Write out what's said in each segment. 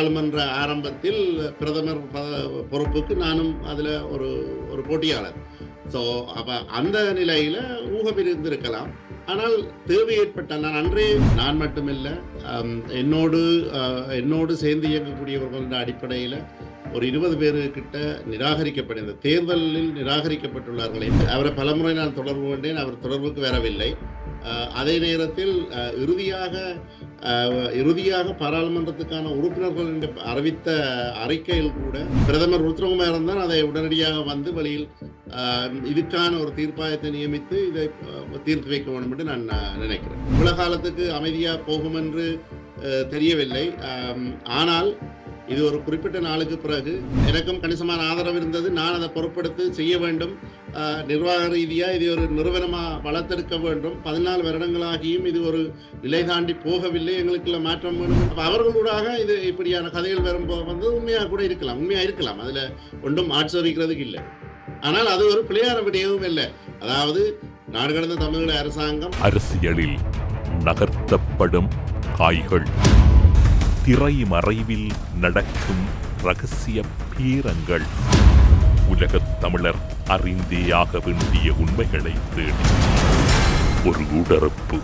நாடாளுமன்ற ஆரம்பத்தில் பிரதமர் பொறுப்புக்கு நானும் அதில் ஒரு ஒரு போட்டியாளர். ஸோ அப்போ அந்த நிலையில் ஊகம் இருந்திருக்கலாம் ஆனால் தேவை ஏற்பட்டால் நான் அன்றே நான் மட்டுமில்லை என்னோடு என்னோடு சேர்ந்து இயங்கக்கூடியவர்கள் அடிப்படையில் ஒரு இருபது பேருக்கிட்ட கிட்ட நிராகரிக்கப்பட்ட இந்த தேர்தலில் நிராகரிக்கப்பட்டுள்ளார்கள். அவரை பலமுறை நான் தொடர்பு கொண்டேன் அவர் தொடர்புக்கு வரவில்லை. அதே நேரத்தில் இறுதியாக இறுதியாக பாராளுமன்றத்துக்கான உறுப்பினர்கள் என்று அறிவித்த அறிக்கையில் கூட பிரதமர் ருத்ரகுமாரன் தான் அதை உடனடியாக வந்து வழியில் இதுக்கான ஒரு தீர்ப்பாயத்தை நியமித்து இதை தீர்த்து வைக்க வேண்டும் என்று நான் நினைக்கிறேன். உலக காலத்துக்கு அமைதியாக போகும் என்று தெரியவில்லை. ஆனால் இது ஒரு குறிப்பிட்ட நாளுக்கு பிறகு எனக்கும் கணிசமான ஆதரவு இருந்தது. நான் அதை பொருட்படுத்தி செய்ய வேண்டும். நிர்வாக ரீதியாக இது ஒரு நிறுவனமாக வளர்த்தெடுக்க வேண்டும். பதினாலு வருடங்களாகியும் இது ஒரு நிலை தாண்டி போகவில்லை. எங்களுக்குள்ள மாற்றம் வேணும் அப்போ அவர்களூடாக இது இப்படியான கதைகள் வரும்போது வந்து உண்மையாக கூட இருக்கலாம். உண்மையாக இருக்கலாம். அதில் ஒன்றும் ஆட்சேபிக்கிறதுக்கு இல்லை. ஆனால் அது ஒரு பிள்ளையான விடயமும் இல்லை. அதாவது நாடு கடந்த தமிழக அரசாங்கம் அரசியலில் நகர்த்தப்படும் காய்கள். திரைமறைவில் நடக்கும் ரகசிய பீரங்கள். உலகத் தமிழர் அறிந்தேயாக வேண்டிய உண்மைகளை தேடி. ஒரு உடறுப்பு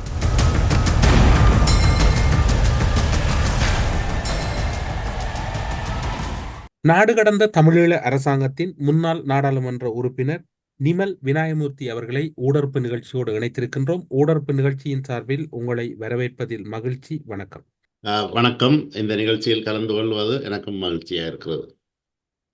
நாடு கடந்த தமிழீழ அரசாங்கத்தின் முன்னாள் நாடாளுமன்ற உறுப்பினர் நிமல் விநாயகமூர்த்தி அவர்களை ஊடறுப்பு நிகழ்ச்சியோடு இணைத்திருக்கின்றோம். ஊடறுப்பு நிகழ்ச்சியின் சார்பில் உங்களை வரவேற்பதில் மகிழ்ச்சி. வணக்கம். ஆஹ், வணக்கம். இந்த நிகழ்ச்சியில் கலந்து கொள்வது எனக்கும் மகிழ்ச்சியாக இருக்கிறது.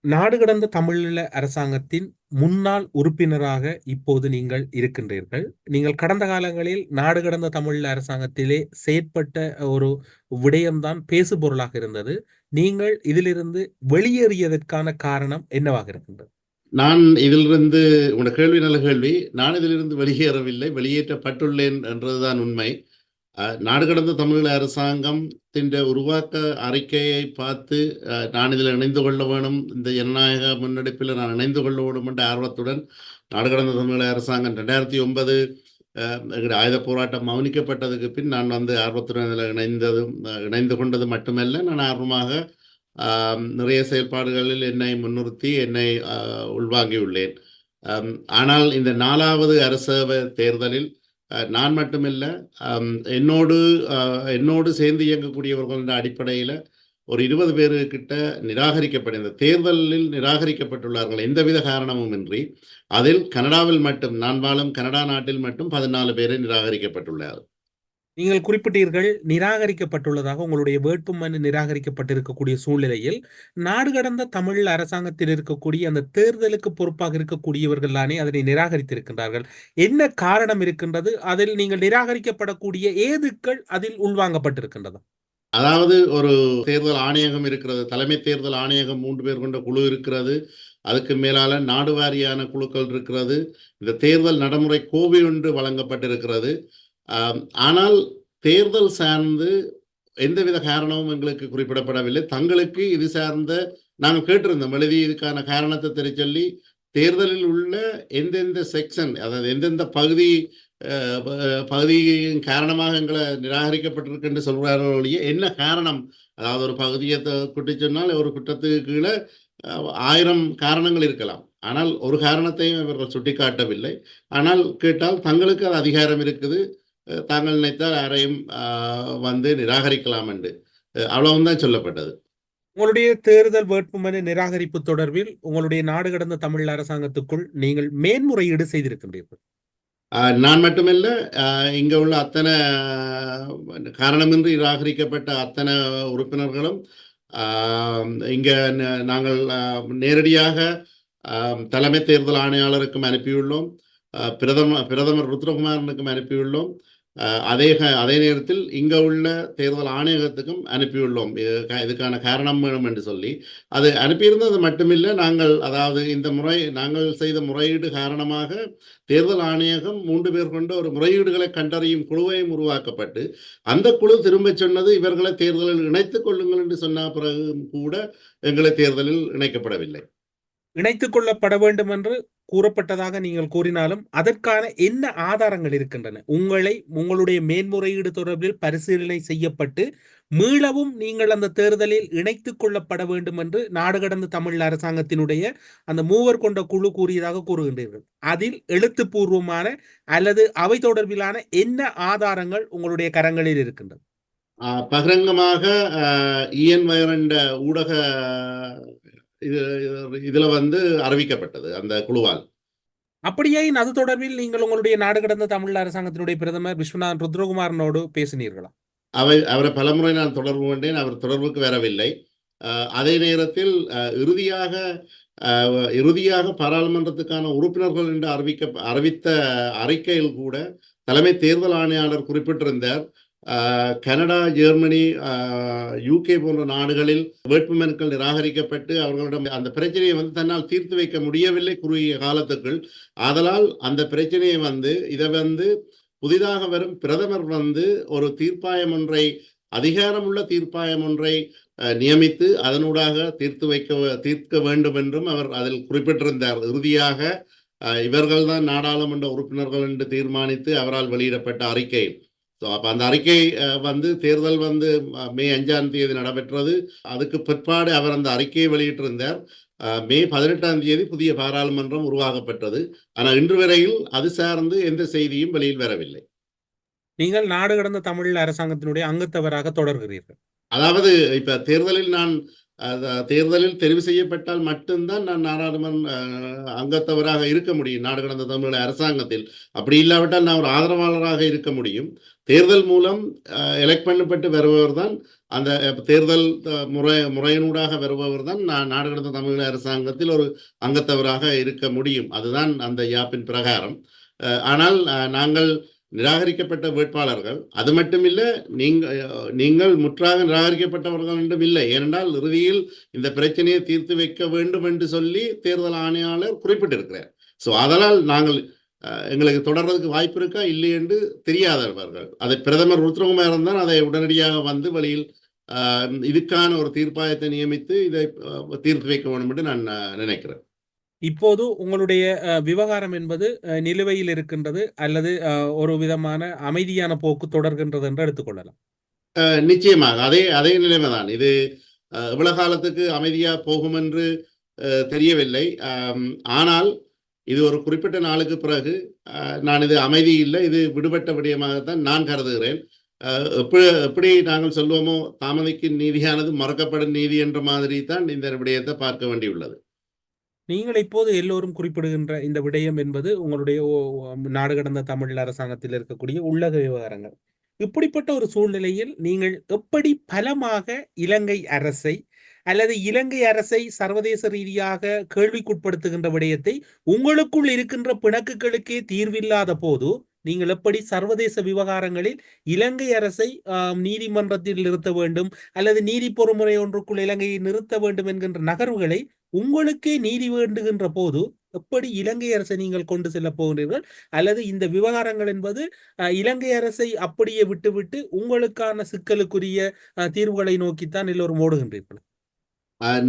நாடு கடந்த தமிழீழ அரசாங்கத்தின் முன்னாள் உறுப்பினராக இப்போது நீங்கள் இருக்கின்றீர்கள். நீங்கள் கடந்த காலங்களில் நாடு கடந்த தமிழீழ அரசாங்கத்திலே செயற்பட்ட ஒரு விடயம்தான் பேசுபொருளாக இருந்தது. நீங்கள் இதிலிருந்து வெளியேறியதற்கான காரணம் என்னவாக இருக்கின்றது? நான் இதிலிருந்து உங்களோட கேள்வி நல்ல கேள்வி. நான் இதிலிருந்து வெளியேறவில்லை. வெளியேற்றப்பட்டுள்ளேன் என்றதுதான் உண்மை. நாடு கடந்த தமிழீழ அரசாங்கத்தின் உருவாக்க அறிக்கையை பார்த்து நான் இதில் இணைந்து கொள்ள வேணும் இந்த ஜனநாயக முன்னெடுப்பில் நான் இணைந்து கொள்ள வேணும் என்ற ஆர்வத்துடன் நாடு கடந்த தமிழீழ அரசாங்கம் ரெண்டாயிரத்தி ஒன்பது எங்களுடைய ஆயுத போராட்டம் மௌனிக்கப்பட்டதுக்கு பின் நான் வந்து ஆர்வத்துடன் இதில் இணைந்ததும் இணைந்து கொண்டது மட்டுமல்ல நான் ஆர்வமாக நிறைய செயல்பாடுகளில் என்னை முன்னிறுத்தி என்னை உள்வாங்கியுள்ளேன். ஆனால் இந்த நாலாவது அரசவை தேர்தலில் நான் மட்டுமில்லை என்னோடு என்னோடு சேர்ந்து இயங்கக்கூடியவர்களின் அடிப்படையில் ஒரு இருபது பேருக்கிட்ட நிராகரிக்கப்பட்ட இந்த தேர்தலில் நிராகரிக்கப்பட்டுள்ளார்கள் எந்தவித காரணமும் இன்றி அதில் கனடாவில் மட்டும் நான் வாழும் கனடா நாட்டில் மட்டும் பதினாலு பேரை நிராகரிக்கப்பட்டுள்ளார் நீங்கள் குறிப்பிட்டீர்கள் நிராகரிக்கப்பட்டுள்ளதாக உங்களுடைய வேட்புமனு நிராகரிக்கப்பட்டிருக்கக்கூடிய சூழ்நிலையில் நாடு கடந்த தமிழ் அரசாங்கத்தில் இருக்கக்கூடிய அந்த தேர்தலுக்கு பொறுப்பாக இருக்கக்கூடியவர்கள் தானே அதனை நிராகரித்திருக்கின்றார்கள். என்ன காரணம் இருக்கின்றது? அதில் நீங்கள் நிராகரிக்கப்படக்கூடிய ஏதுக்கள் அதில் உள்வாங்கப்பட்டிருக்கின்றது. அதாவது ஒரு தேர்தல் ஆணையகம் இருக்கிறது தலைமை தேர்தல் ஆணையகம் மூன்று பேர் கொண்ட குழு இருக்கிறது அதுக்கு மேலால நாடு வாரியான குழுக்கள் இருக்கிறது இந்த தேர்தல் நடைமுறை கோவை ஒன்று வழங்கப்பட்டிருக்கிறது ஆனால் தேர்தல் சார்ந்து எந்தவித காரணமும் எங்களுக்கு குறிப்பிடப்படவில்லை. தங்களுக்கு இது சார்ந்த நாங்கள் கேட்டிருந்தோம். எழுதி இதுக்கான காரணத்தை தெரிச்சொல்லி தேர்தலில் உள்ள எந்தெந்த செக்ஷன் அதாவது எந்தெந்த பகுதி பகுதியின் காரணமாக எங்களை நிராகரிக்கப்பட்டிருக்கு என்று சொல்கிறார்கள் ஒழிய என்ன காரணம்? அதாவது ஒரு பகுதியை குட்டி சொன்னால் ஒரு குற்றத்துக்கு கீழே ஆயிரம் காரணங்கள் இருக்கலாம். ஆனால் ஒரு காரணத்தையும் இவர்கள் சுட்டிக்காட்டவில்லை. ஆனால் கேட்டால் தங்களுக்கு அது அதிகாரம் இருக்குது. தாங்கள் நினைத்தால் யாரையும் வந்து நிராகரிக்கலாம் என்று அவ்வளவுதான் சொல்லப்பட்டது. உங்களுடைய தேர்தல் வேட்புமனு நிராகரிப்பு தொடர்பில் உங்களுடைய நாடு கடந்த தமிழ் அரசாங்கத்துக்குள் நீங்கள் மேன்முறையீடு செய்திருக்கின்றீர்கள். நான் மட்டுமல்ல இங்க உள்ள அத்தனை காரணமின்றி நிராகரிக்கப்பட்ட அத்தனை உறுப்பினர்களும் இங்க நாங்கள் நேரடியாக தலைமை தேர்தல் ஆணையாளருக்கும் அனுப்பியுள்ளோம் ஆஹ், பிரதம பிரதமர் ருத்ரகுமாரனுக்கும் அனுப்பியுள்ளோம். அதே அதே நேரத்தில் இங்கே உள்ள தேர்தல் ஆணையகத்துக்கும் அனுப்பியுள்ளோம். இது இதுக்கான காரணம் வேணும் என்று சொல்லி. அது அனுப்பியிருந்தது மட்டுமில்லை. நாங்கள் அதாவது இந்த முறை நாங்கள் செய்த முறையீடு காரணமாக தேர்தல் ஆணையகம் மூன்று பேர் கொண்ட ஒரு முறையீடுகளை கண்டறியும் குழுவையும் உருவாக்கப்பட்டு அந்த குழு திரும்ப சொன்னது இவர்களை தேர்தலில் இணைத்துக் கொள்ளுங்கள் என்று சொன்ன பிறகு கூட எங்களை தேர்தலில் இணைக்கப்படவில்லை. இணைத்துக் கொள்ளப்பட வேண்டும் என்று கூறப்பட்டதாக நீங்கள் கூறினாலும் அதற்கான என்ன ஆதாரங்கள் இருக்கின்றன? உங்களை உங்களுடைய மேன்முறையீடு தொடர்பில் பரிசீலனை செய்யப்பட்டு மீளவும் நீங்கள் அந்த தேர்தலில் இணைத்துக் கொள்ளப்பட வேண்டும் என்று நாடு கடந்த தமிழ் அரசாங்கத்தினுடைய அந்த மூவர் கொண்ட குழு கூறியதாக கூறுகின்றீர்கள். அதில் எழுத்துப்பூர்வமான அல்லது அவை தொடர்பிலான என்ன ஆதாரங்கள் உங்களுடைய கரங்களில் இருக்கின்றது பகிரங்கமாக இயன் வயரண்ட ஊடக இது இதுல வந்து அறிவிக்கப்பட்டது அந்த குழுவால். அப்படியே அது தொடர்பில் நீங்கள் உங்களுடைய நாடு கடந்த தமிழ் அரசாங்கத்தினுடைய பிரதமர் விஸ்வநாதன் ருத்ரகுமாரனோடு பேசினீர்களா? அவை அவரை பலமுறை நான் தொடர்பு கொண்டேன் அவர் தொடர்புக்கு வரவில்லை. அதே நேரத்தில் இறுதியாக இறுதியாக பாராளுமன்றத்துக்கான உறுப்பினர்கள் என்று அறிவிக்க அறிவித்த அறிக்கையில் கூட தலைமை தேர்தல் ஆணையாளர் குறிப்பிட்டிருந்தார். கனடா ஜெர்மனி யூகே போன்ற நாடுகளில் வேட்புமனுக்கள் நிராகரிக்கப்பட்டு அவர்களிடம் அந்த பிரச்சனையை வந்து தன்னால் தீர்த்து வைக்க முடியவில்லை குறுகிய காலத்துக்குள். ஆதலால் அந்த பிரச்சனையை வந்து இதை வந்து புதிதாக வரும் பிரதமர் வந்து ஒரு தீர்ப்பாயம் ஒன்றை அதிகாரமுள்ள தீர்ப்பாயம் ஒன்றை நியமித்து அதனூடாக தீர்த்து வைக்க தீர்க்க வேண்டும் என்றும் அவர் அதில் குறிப்பிட்டிருந்தார். இறுதியாக இவர்கள்தான் நாடாளுமன்ற உறுப்பினர்கள் என்று தீர்மானித்து அவரால் வெளியிடப்பட்ட அறிக்கை. ஸோ அப்போ அந்த அறிக்கை வந்து தேர்தல் வந்து மே அஞ்சாம் தேதி நடைபெற்றது. அதுக்கு பிற்பாடு அவர் அந்த அறிக்கையை வெளியிட்டிருந்தார். மே பதினெட்டாம் தேதி புதிய பாராளுமன்றம் உருவாக்கப்பட்டது. ஆனால் இன்று வரையில் அது சார்ந்து எந்த செய்தியும் வெளியில் வரவில்லை. நீங்கள் நாடு கடந்த தமிழ் அரசாங்கத்தினுடைய அங்கத்தவராக தொடர்கிறீர்கள். அதாவது இப்ப தேர்தலில் நான் தேர்தலில் தெரிவு செய்யப்பட்டால் மட்டும்தான் நான் நாடாளுமன்ற அங்கத்தவராக இருக்க முடியும். நாடு கடந்த தமிழக அரசாங்கத்தில். அப்படி இல்லாவிட்டால் நான் ஒரு ஆதரவாளராக இருக்க முடியும். தேர்தல் மூலம் எலெக்ட் பண்ணப்பட்டு வருபவர் தான் அந்த தேர்தல் முறை முறையினூடாக வருபவர் தான் நான் நாடு கடந்த தமிழக அரசாங்கத்தில் ஒரு அங்கத்தவராக இருக்க முடியும். அதுதான் அந்த யாப்பின் பிரகாரம். ஆனால் நாங்கள் நிராகரிக்கப்பட்ட வேட்பாளர்கள். அது மட்டுமில்லை நீங்கள் நீங்கள் முற்றாக நிராகரிக்கப்பட்டவர்கள் என்றும் இல்லை. ஏனென்றால் இறுதியில் இந்த பிரச்சனையை தீர்த்து வைக்க வேண்டும் என்று சொல்லி தேர்தல் ஆணையாளர் குறிப்பிட்டிருக்கிறார். ஸோ அதனால் நாங்கள் எங்களுக்கு தொடர்றதுக்கு வாய்ப்பு இருக்கா? இல்லை என்று தெரியாதவர்கள். அதை பிரதமர் ருத்ரகுமாரன் இருந்தால் அதை உடனடியாக வந்து வழியில் இதுக்கான ஒரு தீர்ப்பாயத்தை நியமித்து இதை தீர்த்து வைக்க வேண்டும் என்று நான் நினைக்கிறேன். இப்போது உங்களுடைய விவகாரம் என்பது நிலுவையில் இருக்கின்றது அல்லது ஒரு விதமான அமைதியான போக்கு தொடர்கின்றது என்று எடுத்துக்கொள்ளலாம் நிச்சயமாக. அதே அதே நிலைமைதான் இது அஹ், எவ்வளவு காலத்துக்கு அமைதியா போகும் என்று தெரியவில்லை. ஆனால் இது ஒரு குறிப்பிட்ட நாளுக்கு பிறகு நான் இது அமைதி இல்லை இது விடுபட்ட விடயமாகத்தான் நான் கருதுகிறேன். எப்படி எப்படி நாங்கள் சொல்லுவோமோ தாமதிக்கும் நீதியானது மறக்கப்படும் நீதி என்ற மாதிரி தான் இந்த விடயத்தை பார்க்க வேண்டியுள்ளது. நீங்கள் இப்போது எல்லோரும் குறிப்பிடுகின்ற இந்த விடயம் என்பது உங்களுடைய ஓ- நாடு கடந்த தமிழ் அரசாங்கத்தில் இருக்கக்கூடிய உள்ளக விவகாரங்கள். இப்படிப்பட்ட ஒரு சூழ்நிலையில் நீங்கள் எப்படி பலமாக இலங்கை அரசை அல்லது இலங்கை அரசை சர்வதேச ரீதியாக கேள்விக்குட்படுத்துகின்ற விடயத்தை உங்களுக்குள் இருக்கின்ற பிணக்குகளுக்கே தீர்வில்லாத போது நீங்கள் எப்படி சர்வதேச விவகாரங்களில் இலங்கை அரசை நீதிமன்றத்தில் நிறுத்த வேண்டும் அல்லது நீதி பொறுமுறை ஒன்றுக்குள் இலங்கையை நிறுத்த வேண்டும் என்கின்ற நகர்வுகளை உங்களுக்கே நீதி வேண்டுகின்ற போது எப்படி இலங்கை அரசை நீங்கள் கொண்டு செல்ல போகிறீர்கள் அல்லது இந்த விவகாரங்கள் என்பது இலங்கை அரசை அப்படியே விட்டுவிட்டு உங்களுக்கான சிக்கலுக்குரிய தீர்வுகளை நோக்கித்தான் எல்லோரும் ஓடுகின்றீர்கள்?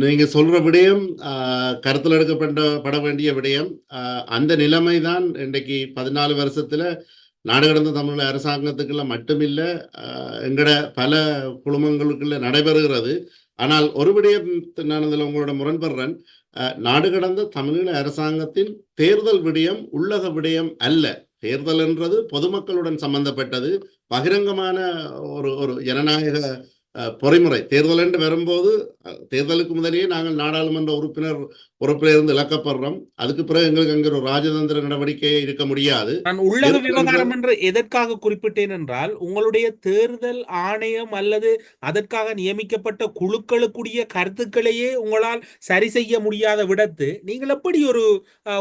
நீங்க சொல்ற விடயம் கருத்தில் எடுக்கப்பட்ட பட வேண்டிய விடயம் அந்த நிலைமை தான் இன்றைக்கு பதினாலு வருஷத்துல நாடு கடந்த தமிழ் அரசாங்கத்துக்குள்ள மட்டுமில்ல எங்கட பல குழுமங்களுக்குள்ள நடைபெறுகிறது. ஆனால் ஒரு விடயம் நான் உங்களோட முரண்படுறேன். நாடு கடந்த தமிழீழ அரசாங்கத்தின் தேர்தல் விடயம் உள்ளக விடயம் அல்ல. தேர்தல் என்றது பொதுமக்களுடன் சம்பந்தப்பட்டது. பகிரங்கமான ஒரு ஒரு ஜனநாயக பொறிமுறை. தேர்தல் என்று வரும்போது தேர்தலுக்கு முதலேயே நாங்கள் நாடாளுமன்ற உறுப்பினர் பொறுப்பில் இருந்து இழக்கப்படுறோம். அதுக்கு பிறகு எங்களுக்கு அங்கே ஒரு ராஜதந்திர நடவடிக்கையே இருக்க முடியாது. நான் உள்ளக விவகாரம் என்று எதற்காக குறிப்பிட்டேன் என்றால் உங்களுடைய தேர்தல் ஆணையம் அல்லது அதற்காக நியமிக்கப்பட்ட குழுக்களுக்குரிய கருத்துக்களையே உங்களால் சரி செய்ய முடியாத விடத்து நீங்கள் எப்படி ஒரு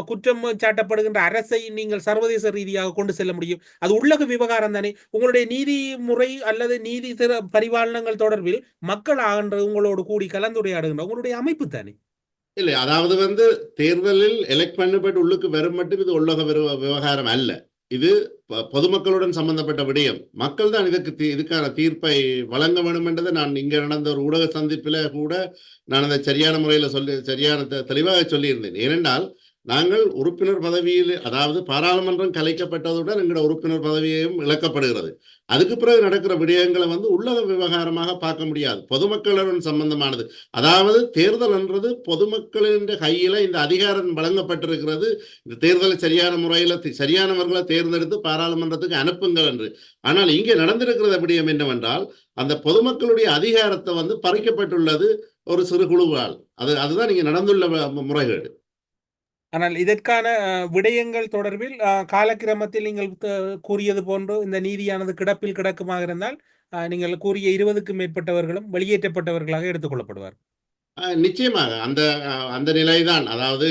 குற்றம் சாட்டப்படுகின்ற அரசை நீங்கள் சர்வதேச ரீதியாக கொண்டு செல்ல முடியும்? அது உள்ளக விவகாரம் தானே. உங்களுடைய நீதிமுறை அல்லது நீதி பரிபாலனங்கள் தொடர்பில் மக்கள் ஆகின்றவங்களோடு கூடி கலந்துரையாடுகின்ற உங்களுடைய அமைப்பு தானே? இல்லை அதாவது வந்து தேர்தலில் எலெக்ட் பண்ணப்பட்டு உள்ளுக்கு வரும் மட்டும் இது உள்ளக விவகாரம் அல்ல. இது பொதுமக்களுடன் சம்பந்தப்பட்ட விடயம். மக்கள் தான் இதுக்கு தீ- இதுக்கான தீர்ப்பை வழங்க வேண்டும் என்றதை நான் இங்க நடந்த ஒரு ஊடக சந்திப்பில் கூட நான் அதை சரியான முறையில் சொல்லி சரியான தெளிவாக சொல்லியிருந்தேன். ஏனென்றால் நாங்கள் உறுப்பினர் பதவியில் அதாவது பாராளுமன்றம் கலைக்கப்பட்டதுடன் எங்களோட உறுப்பினர் பதவியையும் இழக்கப்படுகிறது. அதுக்கு பிறகு நடக்கிற விடயங்களை வந்து உள்ளக விவகாரமாக பார்க்க முடியாது. பொதுமக்களுடன் சம்பந்தமானது. அதாவது தேர்தல் என்றது பொதுமக்களின் கையில இந்த அதிகாரம் வழங்கப்பட்டிருக்கிறது. இந்த தேர்தலை சரியான முறையில் சரியானவர்களை தேர்ந்தெடுத்து பாராளுமன்றத்துக்கு அனுப்புங்கள் என்று. ஆனால் இங்கே நடந்திருக்கிறது விடயம் என்னவென்றால் அந்த பொதுமக்களுடைய அதிகாரத்தை வந்து பறிக்கப்பட்டுள்ளது ஒரு சிறு குழுவால். அது அதுதான் இங்கே நடந்துள்ள முறைகேடு. ஆனால் இதற்கான விடயங்கள் தொடர்பில் காலக்கிரமத்தில் நீங்கள் கூறியது போன்று இந்த நீதியானது கிடப்பில் கிடக்குமாக இருந்தால் நீங்கள் கூறிய இருபதுக்கும் மேற்பட்டவர்களும் வெளியேற்றப்பட்டவர்களாக எடுத்துக்கொள்ளப்படுவார் ஆஹ் நிச்சயமாக. அந்த அந்த நிலைதான். அதாவது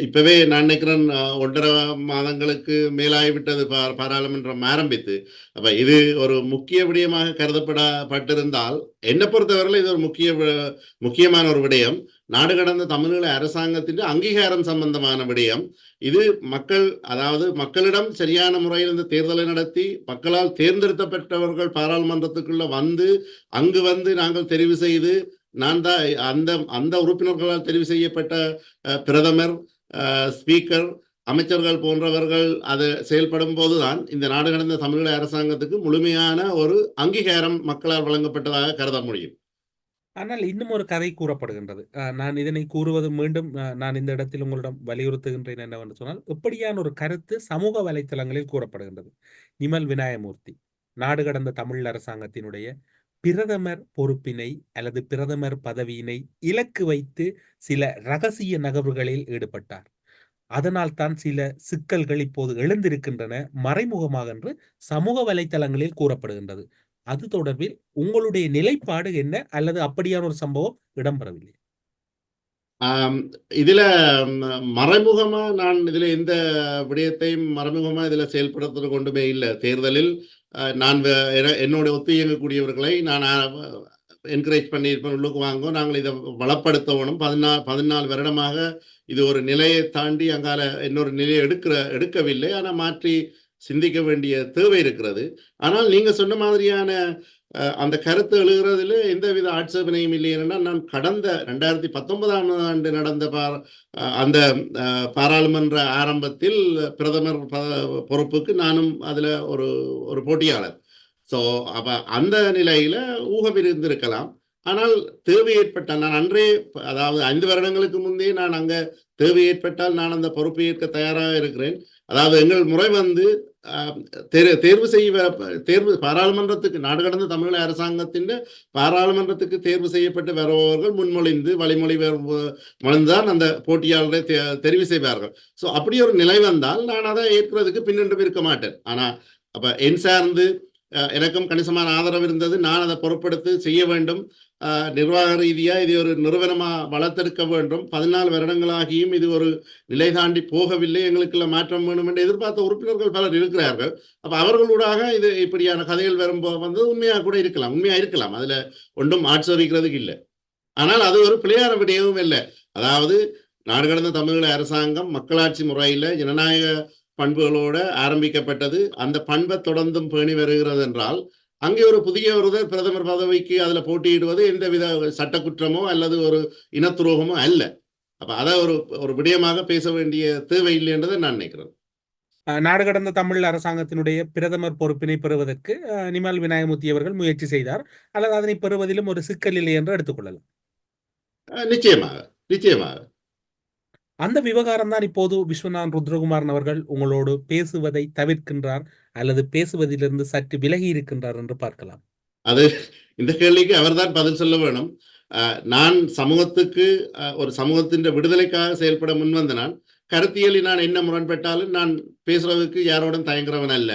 இப்பவே நான் நினைக்கிறேன் ஒன்றரை மாதங்களுக்கு மேலாகிவிட்டது பா- பாராளுமன்றம் ஆரம்பித்து அப்ப இது ஒரு முக்கிய விடயமாக கருதப்படப்பட்டிருந்தால் என்னை பொறுத்தவரையில் இது ஒரு முக்கிய வி- முக்கியமான ஒரு விடயம். நாடு கடந்த தமிழீழ அரசாங்கத்தின் அங்கீகாரம் சம்பந்தமான விடயம். இது மக்கள் அதாவது மக்களிடம் சரியான முறையில் இந்த தேர்தலை நடத்தி மக்களால் தேர்ந்தெடுக்கப்பட்டவர்கள் பாராளுமன்றத்துக்குள்ள வந்து அங்கு வந்து நாங்கள் தெரிவு செய்து நான் தான் அந்த அந்த உறுப்பினர்களால் தெரிவு செய்யப்பட்ட பிரதமர் ஸ்பீக்கர் அமைச்சர்கள் போன்றவர்கள் அது செயல்படும் போதுதான் இந்த நாடு கடந்த தமிழக அரசாங்கத்துக்கு முழுமையான ஒரு அங்கீகாரம் மக்களால் வழங்கப்பட்டதாக கருத முடியும். ஆனால் இன்னும் ஒரு கதை கூறப்படுகின்றது. நான் இதனை கூறுவது மீண்டும் நான் இந்த இடத்தில் உங்களிடம் வலியுறுத்துகின்றேன் என்னவென்று சொன்னால் இப்படியான ஒரு கருத்து சமூக வலைத்தளங்களில் கூறப்படுகின்றது. நிமல் விநாயகமூர்த்தி நாடு கடந்த தமிழ் அரசாங்கத்தினுடைய பிரதமர் பொறுப்பினை அல்லது பிரதமர் பதவியினை இலக்கு வைத்து சில ரகசிய நகர்வுகளில் ஈடுபட்டார். அதனால் தான் சில சிக்கல்கள் இப்போது எழுந்திருக்கின்றன மறைமுகமாக என்று சமூக வலைத்தளங்களில் கூறப்படுகின்றது. அது தொடர்பில் உங்களுடைய நிலைப்பாடு என்ன? அல்லது அப்படியான ஒரு சம்பவம் இடம்பெறவில்லை. இதுல மறைமுகமா நான் இதுல எந்த விடயத்தையும் மறைமுகமா இதுல செயல்படுத்துறது கொண்டுமே இல்லை. தேர்தலில் அஹ், நான் என்னோட ஒத்தியங்கக்கூடியவர்களை நான் என்கரேஜ் பண்ணியிருப்பேன் உள்ளுக்கு வாங்க நாங்கள் இதை வளப்படுத்தவனும் பதினாலு பதினாலு வருடமாக இது ஒரு நிலையை தாண்டி அங்கால இன்னொரு நிலையை எடுக்கிற எடுக்கவில்லை. ஆனால் மாற்றி சிந்திக்க வேண்டிய தேவை இருக்கிறது. ஆனால் நீங்க சொன்ன மாதிரியான அந்த கருத்து எழுகிறதுல எந்தவித ஆட்சேபனையும் இல்லை ஏன்னா நான் கடந்த ரெண்டாயிரத்தி பத்தொன்பதாம் ஆண்டு நடந்த பார- அந்த பாராளுமன்ற ஆரம்பத்தில் பிரதமர் ப- பொறுப்புக்கு நானும் அதுல ஒரு ஒரு போட்டியாளர். ஸோ அப்ப அந்த நிலையில ஊகம் இருந்திருக்கலாம் ஆனால் தேவை ஏற்பட்டால் நான் அன்றே அதாவது ஐந்து வருடங்களுக்கு முன்பே நான் அங்க தேவை ஏற்பட்டால் நான் அந்த பொறுப்பை ஏற்க தயாராக இருக்கிறேன். அதாவது எங்கள் முறை வந்து தேர் தேர்வு செய்ய தேர்வு பாராளுமன்றத்துக்கு நாடு கடந்த தமிழக அரசாங்கத்தின் பாராளுமன்றத்துக்கு தேர்வு செய்யப்பட்டு வருபவர்கள் முன்மொழிந்து வழிமொழி மொழிந்தான் அந்த போட்டியாளரை தெரிவு செய்வார்கள். ஸோ அப்படி ஒரு நிலை வந்தால் நான் அதை ஏற்கிறதுக்கு பின்னின்று இருக்க மாட்டேன். ஆனால் அப்போ என் சார்ந்து எனக்கும் கணிசமான ஆதரவு இருந்தது. நான் அதை பொறுப்பெடுத்து செய்ய வேண்டும். நிர்வாக ரீதியாக இது ஒரு நிறுவனமாக வளர்த்தெடுக்க வேண்டும். பதினாலு வருடங்களாகியும் இது ஒரு நிலை தாண்டி போகவில்லை. எங்களுக்குள்ள மாற்றம் வேணும் என்று எதிர்பார்த்த உறுப்பினர்கள் பலர் இருக்கிறார்கள். அப்போ அவர்களூடாக இது இப்படியான கதைகள் வரும்போது வந்து உண்மையாக கூட இருக்கலாம். உண்மையாக இருக்கலாம். அதில் ஒன்றும் ஆட்சேபிக்கிறதுக்கு இல்லை. ஆனால் அது ஒரு பிள்ளையார விடயமும் இல்லை. அதாவது நாடு கடந்த தமிழக அரசாங்கம் மக்களாட்சி முறையில் ஜனநாயக பண்புகளோடு ஆரம்பிக்கப்பட்டது. அந்த பண்பை தொடர்ந்தும் பேணி வருகிறது என்றால் அங்கே ஒரு புதிய ஒருவர் பிரதமர் பதவிக்கு அதுல போட்டியிடுவது எந்தவித சட்ட குற்றமோ அல்லது ஒரு இனத்துரோகமோ அல்ல. அப்ப அதை ஒரு ஒரு விடயமாக பேச வேண்டிய தேவை இல்லை என்றதை நான் நினைக்கிறேன். நாடு கடந்த தமிழ் அரசாங்கத்தினுடைய பிரதமர் பொறுப்பினை பெறுவதற்கு நிமல் விநாயகமூர்த்தி அவர்கள் முயற்சி செய்தார். அல்லது அதனை பெறுவதிலும் ஒரு சிக்கல் இல்லை என்று எடுத்துக்கொள்ளலாம் நிச்சயமாக நிச்சயமாக. அந்த விவகாரம் தான் இப்போது விஸ்வநாதன் ருத்ரகுமாரன் அவர்கள் உங்களோடு பேசுவதை தவிர்க்கின்றார் அல்லது பேசுவதிலிருந்து சற்று விலகி இருக்கின்றார் என்று பார்க்கலாம். அது இந்த கேள்விக்கு அவர்தான் பதில் சொல்ல வேணும். நான் சமூகத்துக்கு ஒரு சமூகத்தின் விடுதலைக்காக செயல்பட முன்வந்த நான் கருத்தியலில் நான் என்ன முரண்பட்டாலும் நான் பேசுறதுக்கு யாரோடும் தயங்குறவன் அல்ல.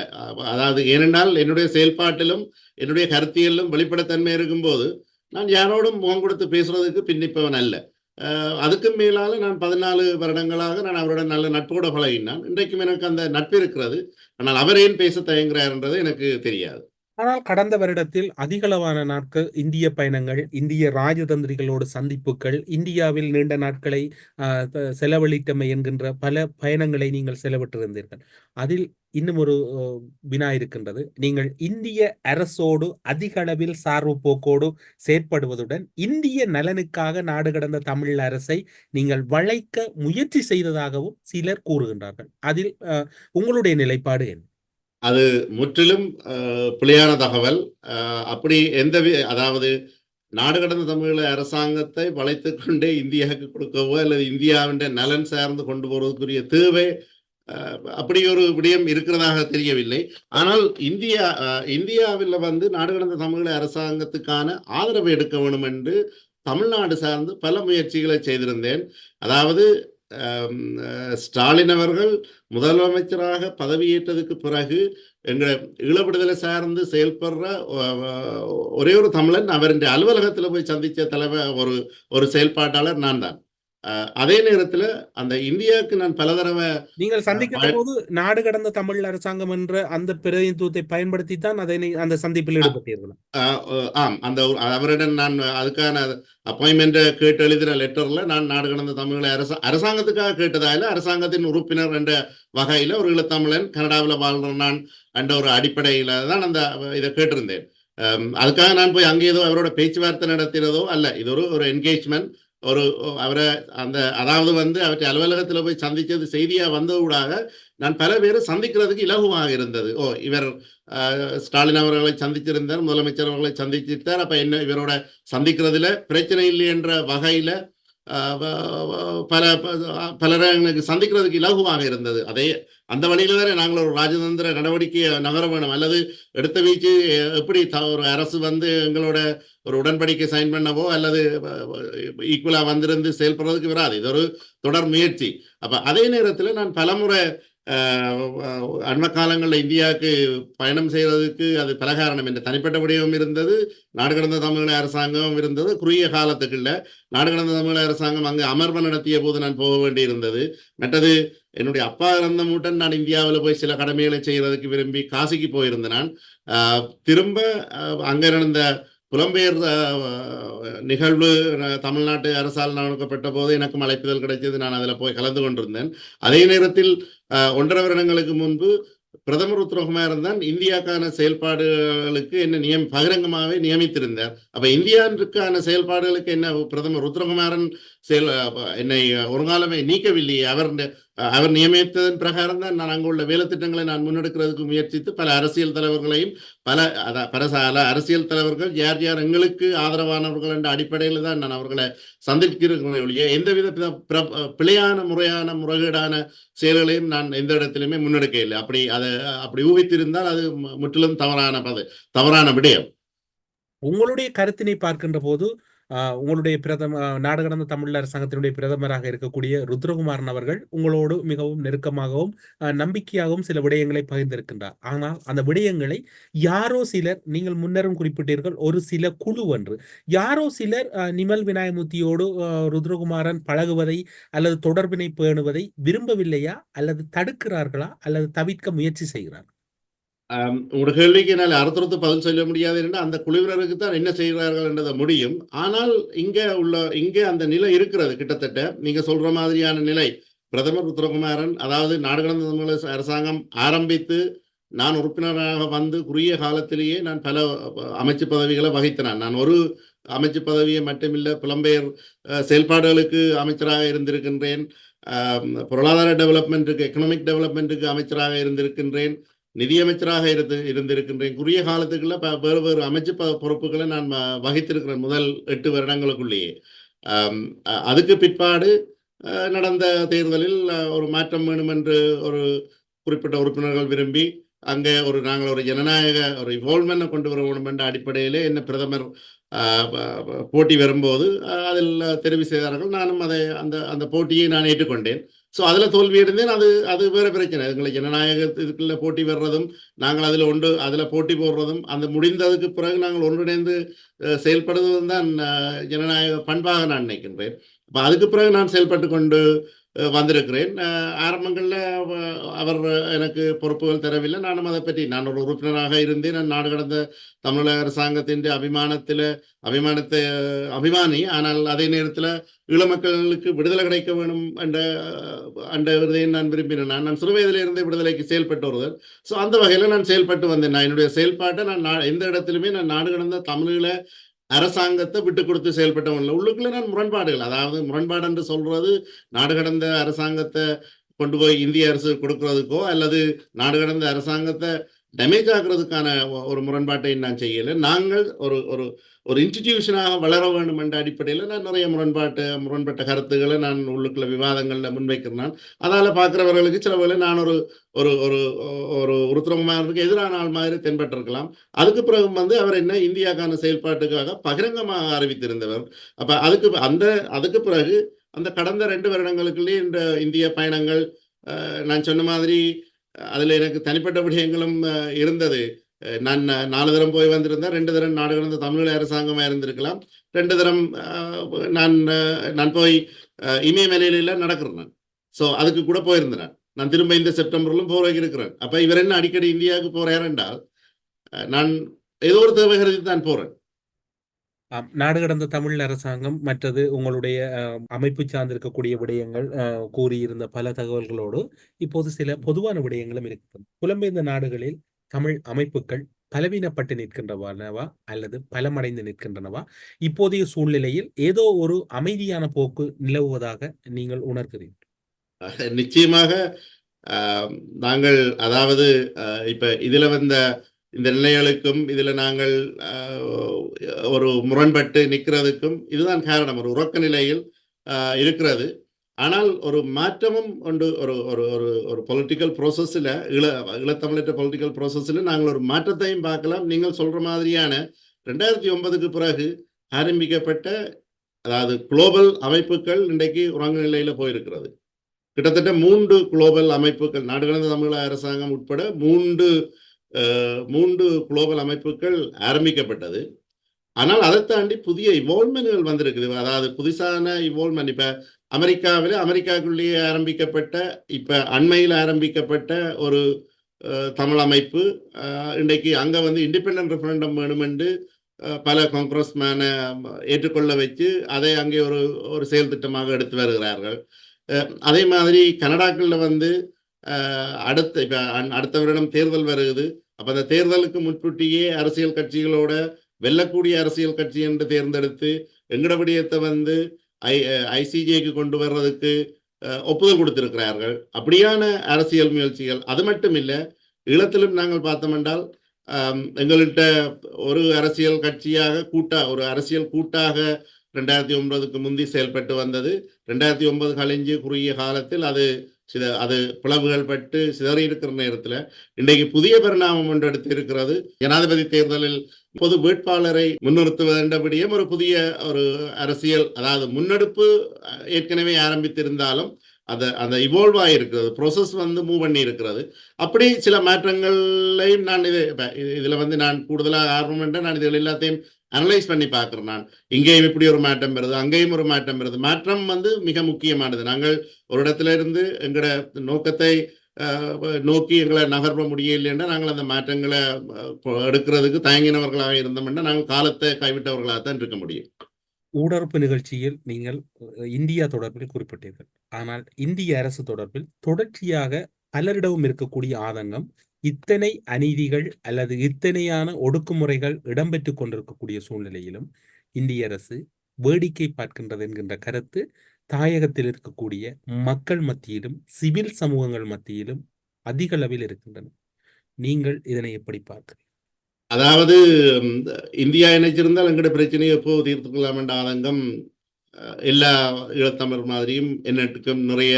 அதாவது ஏனென்றால் என்னுடைய செயல்பாட்டிலும் என்னுடைய கருத்தியலிலும் வெளிப்படைத்தன்மை இருக்கும்போது நான் யாரோடும் முகம் கொடுத்து பேசுறதுக்கு பின்னிப்பவன் அல்ல. அதுக்கும் மேலால நான் பதினாலு வருடங்களாக நான் அவருடன் நல்ல நட்போட பழகினான். இன்றைக்கும் எனக்கு அந்த நட்பு இருக்கிறது. ஆனால் அவர் ஏன் பேச தயங்குறாருன்றது எனக்கு தெரியாது. ஆனால் கடந்த வருடத்தில் அதிகளவான நாட்கள் இந்திய பயணங்கள், இந்திய ராஜதந்திரிகளோடு சந்திப்புகள், இந்தியாவில் நீண்ட நாட்களை செலவழித்தமை என்கின்ற பல பயணங்களை நீங்கள் செலவிட்டிருந்தீர்கள். அதில் இன்னும் ஒரு வினா இருக்கின்றது. நீங்கள் இந்திய அரசோடு அதிக அளவில் சார்பு போக்கோடு செயற்படுவதுடன், இந்திய நலனுக்காக நாடு கடந்த தமிழ் அரசை நீங்கள் வளைக்க முயற்சி செய்ததாகவும் சிலர் கூறுகின்றார்கள். அதில் உங்களுடைய நிலைப்பாடு என்ன? அது முற்றிலும் அ பிழையான தகவல். அப்படி எந்த அதாவது நாடு கடந்த தமிழீழ அரசாங்கத்தை வளைத்து கொண்டே இந்தியாவுக்கு கொடுக்கவோ, அல்லது இந்தியாவின் நலன் சார்ந்து கொண்டு போவதற்குரிய தேவை அப்படி ஒரு விடயம் இருக்கிறதாக தெரியவில்லை. ஆனால் இந்தியா இந்தியாவில் வந்து நாடு கடந்த தமிழீழ அரசாங்கத்துக்கான ஆதரவு எடுக்க வேணும் என்று தமிழ்நாடு சார்ந்து பல முயற்சிகளை செய்திருந்தேன். அதாவது ஸ்டாலின் அவர்கள் முதலமைச்சராக பதவியேற்றதுக்கு பிறகு எங்களை ஈழ விடுதலை சார்ந்து செயல்படுற ஒரே ஒரு தமிழன் அவருடைய அலுவலகத்தில் போய் சந்தித்த தலைவர் ஒரு ஒரு செயல்பாட்டாளர் நான் தான். அதே நேரத்தில அந்த இந்தியாவுக்கு நான் பல தடவ நீங்கள் வாழ் போது நாடு கடந்த தமிழ் அரசாங்கம் என்ற அந்த பிரதிநிதித்துவத்தை பயன்படுத்தி தான் அதனை அந்த சந்திப்பில் ஈடுபட்டீர்களா? ஆம். அந்த அவரிடம் நான் அதுக்கான அப்பாயின்ட்மென்ட் கேட்டு எழுதின லெட்டர்ல நான் நாடு கடந்த தமிழீழ அரசா அரசாங்கத்துக்காக கேட்டதா இல்ல, அரசாங்கத்தின் உறுப்பினர் என்ற வகையில ஒரு ஈழத்தமிழன் கனடாவில வாழ்ற நான் என்ற ஒரு அடிப்படையில தான் அந்த இத கேட்டிருந்தேன். அதுக்காக நான் போய் அங்கே ஏதோ அவரோட பேச்சுவார்த்தை நடத்தினதோ அல்ல. இது ஒரு ஒரு என்கேஜ்மென்ட் ஒரு அவரை அந்த அதாவது வந்து அவற்றை அலுவலகத்தில் போய் சந்திச்சது செய்தியா வந்ததூடாக நான் பல பேரை சந்திக்கிறதுக்கு இலகுவாக இருந்தது. ஓ! இவர் ஸ்டாலின் அவர்களை சந்திச்சிருந்தார், முதலமைச்சர் அவர்களை சந்திச்சிருந்தார். அப்ப என்ன இவரோட சந்திக்கிறதுல பிரச்சனை இல்லை என்ற வகையில பல ப எனக்கு சந்திக்கிறதுக்கு இலகுவாக இருந்தது. அதே அந்த வழியில தானே நாங்கள் ஒரு ராஜதந்திர நடவடிக்கையை நகர வேணும். அல்லது எடுத்த வீச்சு எப்படி த ஒரு அரசு வந்து எங்களோட ஒரு உடன்படிக்கை சைன் பண்ணவோ அல்லது ஈக்குவலா வந்திருந்து செயல்படுறதுக்கு வராது. இது ஒரு தொடர் முயற்சி. அப்ப அதே நேரத்தில் நான் பலமுறை அண்ம காலங்களில் இந்தியாவுக்கு பயணம் செய்கிறதுக்கு அது பல காரணம். என்ற தனிப்பட்ட விடயம் இருந்தது. நாடு கடந்த தமிழக அரசாங்கம் இருந்தது. குறுகிய காலத்துக்குள்ள நாடு கடந்த தமிழக அரசாங்கம் அங்கு அமர்வு நடத்திய போது நான் போக வேண்டியிருந்தது. மற்றது என்னுடைய அப்பா இறந்த மூட்டன் நான் இந்தியாவில் போய் சில கடமைகளை செய்றதுக்கு விரும்பி காசிக்கு போயிருந்தேன் நான். திரும்ப அங்கே அங்க நடந்த புலம்பெயர் நிகழ்வு தமிழ்நாட்டு அரசால் நடக்கப்பட்ட போது எனக்கும் அழைப்புதல் கிடைச்சது. நான் அதில் போய் கலந்து கொண்டிருந்தேன். அதே நேரத்தில் ஒன்றரை வருடங்களுக்கு முன்பு பிரதமர் உத்தரகுமாரன் தான் இந்தியாக்கான செயல்பாடுகளுக்கு என்ன நியம் பகிரங்கமாவே நியமித்திருந்தார். அப்ப இந்தியாவிற்கான செயல்பாடுகளுக்கு என்ன பிரதமர் உத்தரகுமாரன் செயல் என்னை ஒரு காலமே நீக்கவில்லையே. அவர் அவர் நியமித்ததன் பிரகாரம் தான் நான் அங்கு உள்ள வேலைத்திட்டங்களை நான் முன்னெடுக்கிறதுக்கு முயற்சித்து பல அரசியல் தலைவர்களையும் பல அத பல அரசியல் தலைவர்கள் யார் யார் எங்களுக்கு ஆதரவானவர்கள் என்ற அடிப்படையில் தான் நான் அவர்களை சந்திக்கிறேன் ஒழிய எந்தவித பிர பிழையான முறையான முறைகேடான செயல்களையும் நான் எந்த இடத்திலுமே முன்னெடுக்கவில்லை. அப்படி அதை அப்படி ஊகித்திருந்தால் அது முற்றிலும் தவறான பது தவறான விடயம். உங்களுடைய கருத்தினை பார்க்கின்ற போது, உங்களுடைய பிரதம நாடு கடந்த தமிழ் அரசாங்கத்தினுடைய பிரதமராக இருக்கக்கூடிய ருத்ரகுமாரன் அவர்கள் உங்களோடு மிகவும் நெருக்கமாகவும், நம்பிக்கையாகவும் சில விடயங்களை பகிர்ந்திருக்கின்றார். ஆனால் அந்த விடயங்களை யாரோ சிலர் நீங்கள் முன்னரும் குறிப்பிட்டீர்கள் ஒரு சில குழு ஒன்று யாரோ சிலர் நிமல் விநாயகமூர்த்தியோடு ருத்ரகுமாரன் பழகுவதை அல்லது தொடர்பினை பேணுவதை விரும்பவில்லையா? அல்லது தடுக்கிறார்களா? அல்லது தவிர்க்க முயற்சி செய்கிறார் அம் உங்களோட கேள்விக்கு என்னால் அறுத்தரத்து பதில் சொல்ல முடியாது என்று அந்த குழுவினருக்கு தான் என்ன செய்கிறார்கள் என்றதை முடியும். ஆனால் இங்கே உள்ள இங்கே அந்த நிலை இருக்கிறது கிட்டத்தட்ட. நீங்கள் சொல்கிற மாதிரியான நிலை. பிரதமர் உத்தரகுமாரன் அதாவது நாடு அரசாங்கம் ஆரம்பித்து நான் உறுப்பினராக வந்து குறுகிய காலத்திலேயே நான் பல அமைச்சு பதவிகளை வகித்தேன். நான் ஒரு அமைச்சு பதவியை மட்டுமில்லை புலம்பெயர் செயல்பாடுகளுக்கு அமைச்சராக இருந்திருக்கின்றேன். பொருளாதார டெவலப்மெண்ட்டுக்கு எக்கனாமிக் டெவலப்மெண்ட்டுக்கு அமைச்சராக இருந்திருக்கின்றேன். நிதியமைச்சராக இருந்து இருந்திருக்கின்றேன். குறுகிய காலத்துக்குள்ள ப வேறு வேறு அமைச்சு ப பொறுப்புகளை நான் வகித்திருக்கிறேன் முதல் எட்டு வருடங்களுக்குள்ளேயே. அதுக்கு பிற்பாடு நடந்த தேர்தலில் ஒரு மாற்றம் வேணும் என்று ஒரு குறிப்பிட்ட உறுப்பினர்கள் விரும்பி, அங்கே ஒரு நாங்கள் ஒரு ஜனநாயக ஒரு இன்வால்வ்மென்ட் கொண்டு வர வேண்டும் என்ற அடிப்படையிலே என்ன பிரதமர் போட்டி வரும்போது அதில் தெரிவு செய்தார்கள். நானும் அதை அந்த அந்த போட்டியை நான் ஏற்றுக்கொண்டேன். ஸோ அதில் தோல்வி அடைந்தேன் அது அது வேற பிரச்சனை. எங்களை ஜனநாயகத்துக்குள்ள போட்டி வர்றதும், நாங்கள் அதில் ஒன்று அதில் போட்டி போடுறதும், அந்த முடிந்ததுக்கு பிறகு நாங்கள் ஒன்றிணைந்து செயல்படுவதும் தான் ஜனநாயக பண்பாக நான் நினைக்கின்றேன். இப்போ அதுக்கு பிறகு நான் செயல்பட்டு கொண்டு வந்திருக்கிறேன். ஆரம்பங்களில் அவர் எனக்கு பொறுப்புகள் தரவில்லை. நானும் அதை பற்றி நான் ஒரு உறுப்பினராக இருந்தேன். நான் நாடு கடந்த தமிழக அரசாங்கத்தின் அபிமானத்தில் அபிமானத்தை அபிமானி. ஆனால் அதே நேரத்தில் ஈழமக்களுக்கு விடுதலை கிடைக்க வேணும் என்ற அந்த விருதை நான் விரும்பினேன். நான் நான் சிறுவயதிலிருந்தே விடுதலைக்கு செயல்பட்டு வருவதன் ஸோ அந்த வகையில் நான் செயல்பட்டு வந்தேன். நான் என்னுடைய செயல்பாட்டை நான் எந்த இடத்துலையுமே நான் நாடு கடந்த தமிழீழ அரசாங்கத்தை விட்டு கொடுத்து செயல்பட்டவன் இல்லை. உள்ளுக்குள்ள நான் முரண்பாடுகள். அதாவது முரண்பாடு என்று சொல்றது நாடு கடந்த அரசாங்கத்தை கொண்டு போய் இந்திய அரசு கொடுக்கறதுக்கோ அல்லது நாடு கடந்த அரசாங்கத்தை டேமேஜ் ஆக்குறதுக்கான ஒரு முரண்பாட்டை நான் செய்யலை. நாங்கள் ஒரு ஒரு ஒரு இன்ஸ்டிடியூஷனாக வளர வேண்டும் என்ற அடிப்படையில் நான் நிறைய முரண்பாட்டு முரண்பட்ட கருத்துக்களை நான் உள்ளுக்குள்ள விவாதங்களில் முன்வைக்கிறேன். அதால் பார்க்குறவர்களுக்கு சில வேளை நான் ஒரு ஒரு ஒரு ஒரு உருத்திரமாருக்கு எதிரான ஆள் மாதிரி தென்பட்டிருக்கலாம். அதுக்கு பிறகு வந்து அவர் என்ன இந்தியாக்கான செயல்பாட்டுக்காக பகிரங்கமாக அறிவித்திருந்தவர். அப்போ அதுக்கு அந்த அதுக்கு பிறகு அந்த கடந்த ரெண்டு வருடங்களுக்குள்ளேயே இந்த இந்திய பயணங்கள் நான் சொன்ன மாதிரி அதில் எனக்கு தனிப்பட்ட விடயங்களும் இருந்தது. நான் நாலு தரம் போய் வந்திருந்தேன் ரெண்டு தரம் நாடு கடந்த தமிழ் அரசாங்கமா இருந்திருக்கலாம். ரெண்டு தரம் அஹ், நான் நான் போய் அஹ், இமயமலையில நடக்கிறேன் நான். ஸோ அதுக்கு கூட போயிருந்தேன் நான். நான் திரும்ப இந்த செப்டம்பர்லும் போக இருக்கிறேன் அப்ப இவர் என்ன அடிக்கடி இந்தியாவுக்கு போறார் என்றால் நான் ஏதோ ஒரு தேவை கருதி தான் போறேன். நாடு கடந்த தமிழ் அரசாங்கம் மற்றது உங்களுடைய அஹ், அமைப்பு சார்ந்திருக்கக்கூடிய விடயங்கள் அஹ், கூறியிருந்த பல தகவல்களோடு இப்போது சில பொதுவான விடயங்களும் இருக்கிறது புலம்பெயர்ந்த நாடுகளில் தமிழ் அமைப்புகள் பலவீனப்பட்டு நிற்கின்றனவா அல்லது பலமடைந்து நிற்கின்றனவா? இப்போதைய சூழ்நிலையில் ஏதோ ஒரு அமைதியான போக்கு நிலவுவதாக நீங்கள் உணர்கிறீர்கள். நிச்சயமாக ஆஹ், நாங்கள் அதாவது இப்ப இதுல வந்த இந்த நிலைகளுக்கும் இதுல நாங்கள் ஒரு முரண்பட்டு நிற்கிறதுக்கும் இதுதான் காரணம். ஒரு உறக்க நிலையில் ஆஹ், இருக்கிறது. ஆனால் ஒரு மாற்றமும் உண்டு. ஒரு ஒரு ஒரு ஒரு பொலிட்டிக்கல் ப்ரோசஸில் இள ஈழத்தமிழற்ற பொலிட்டிக்கல் ப்ரோசஸில் நாங்கள் ஒரு மாற்றத்தையும் பார்க்கலாம். நீங்கள் சொல்ற மாதிரியான ரெண்டாயிரத்தி ஒன்பதுக்கு பிறகு ஆரம்பிக்கப்பட்ட அதாவது குளோபல் அமைப்புகள் இன்றைக்கு உறங்க நிலையில் போயிருக்கிறது. கிட்டத்தட்ட மூன்று குளோபல் அமைப்புகள் நாடுகளந்த தமிழக அரசாங்கம் உட்பட மூன்று மூன்று குளோபல் அமைப்புகள் ஆரம்பிக்கப்பட்டது. ஆனால் அதை தாண்டி புதிய இவால்மெண்ட்கள் வந்திருக்குது. அதாவது புதுசான இவால்மெண்ட் இப்போ அமெரிக்காவில் அமெரிக்காக்குள்ளேயே ஆரம்பிக்கப்பட்ட இப்போ அண்மையில் ஆரம்பிக்கப்பட்ட ஒரு தமிழ் அமைப்பு இன்றைக்கு அங்கே வந்து இண்டிபெண்டன்ட் ரெஃபரண்டம் வேணுமென்று பல காங்கிரஸ் மேனை ஏற்றுக்கொள்ள வச்சு அதை அங்கே ஒரு ஒரு செயல் திட்டமாக எடுத்து வருகிறார்கள். அதே மாதிரி கனடாக்களில் வந்து அடுத்த இப்போ அடுத்த வருடம் தேர்தல் வருகுது. அப்போ அந்த தேர்தலுக்கு முன்கூட்டியே அரசியல் கட்சிகளோட வெல்லக்கூடிய அரசியல் கட்சி என்று தேர்ந்தெடுத்து எங்கட விடயத்தை வந்து ஐ ஐசிஜேக்கு கொண்டு வர்றதுக்கு ஒப்புதல் கொடுத்திருக்கிறார்கள். அப்படியான அரசியல் முயற்சிகள் அது மட்டும் இல்லை ஈழத்திலும் நாங்கள் பார்த்தோம் என்றால் எங்கள்கிட்ட ஒரு அரசியல் கட்சியாக கூட்டா ஒரு அரசியல் கூட்டாக ரெண்டாயிரத்தி ஒன்பதுக்கு முந்தி செயல்பட்டு வந்தது. ரெண்டாயிரத்தி ஒன்பது கழிஞ்சு குறுகிய காலத்தில் அது சித அது பிளவுகள் பட்டு சிதறி இருக்கிற நேரத்தில் இன்றைக்கு புதிய பரிணாமம் ஒன்று எடுத்து இருக்கிறது ஜனாதிபதி தேர்தலில் பொது வேட்பாளரை முன்னிறுத்துவதென்றபடியும் ஒரு புதிய ஒரு அரசியல் அதாவது முன்னெடுப்பு ஏற்கனவே ஆரம்பித்திருந்தாலும் அதை அந்த இவால்வ் ஆகிருக்கிறது ப்ரோசஸ் வந்து மூவ் பண்ணி இருக்கிறது அப்படி சில மாற்றங்களையும் நான் இது இதில் வந்து நான் கூடுதலாக ஆர்வம் என்ற நான் இதுகள் எல்லாத்தையும் அனலைஸ் பண்ணி பார்க்குறேன் நான். இங்கேயும் இப்படி ஒரு மாற்றம் வருது அங்கேயும் ஒரு மாற்றம் வருது. மாற்றம் வந்து மிக முக்கியமானது. நாங்கள் ஒரு இடத்துல இருந்து எங்களோட நோக்கத்தை நோக்கி எங்களை நகர்வ முடியலைன்னா நாங்கள் அந்த மாற்றங்களை எடுக்கிறதுக்கு தயங்கினவர்களாக இருந்தோம்னா நாங்கள் காலத்தை கைவிட்டவர்களாக தான் இருக்க முடியும். ஊடறுப்பு நிகழ்ச்சியில் நீங்கள் இந்தியா தொடர்பில் குறிப்பிட்டீர்கள். ஆனால் இந்திய அரசு தொடர்பில் தொடர்ச்சியாக பலரிடமும் இருக்கக்கூடிய ஆதங்கம் இத்தனை அநீதிகள் அல்லது இத்தனையான ஒடுக்குமுறைகள் இடம்பெற்று கொண்டிருக்கக்கூடிய சூழ்நிலையிலும் இந்திய அரசு வேடிக்கை பார்க்கின்றது என்கின்ற கருத்து தாயகத்தில் இருக்கக்கூடிய மக்கள் மத்தியிலும் சிவில் சமூகங்கள் மத்தியிலும் அதிக அளவில் இருக்கின்றன. நீங்கள் இதனை எப்படி பார்க்கிறீர்கள்? அதாவது இந்தியா இணைச்சிருந்தால் எங்கட பிரச்சனையை எப்போ தீர்த்துக்கலாம் என்ற ஆதங்கம் எல்லா ஈழத்தமிழர் மாதிரியும் என்னட்டுக்கும் நிறைய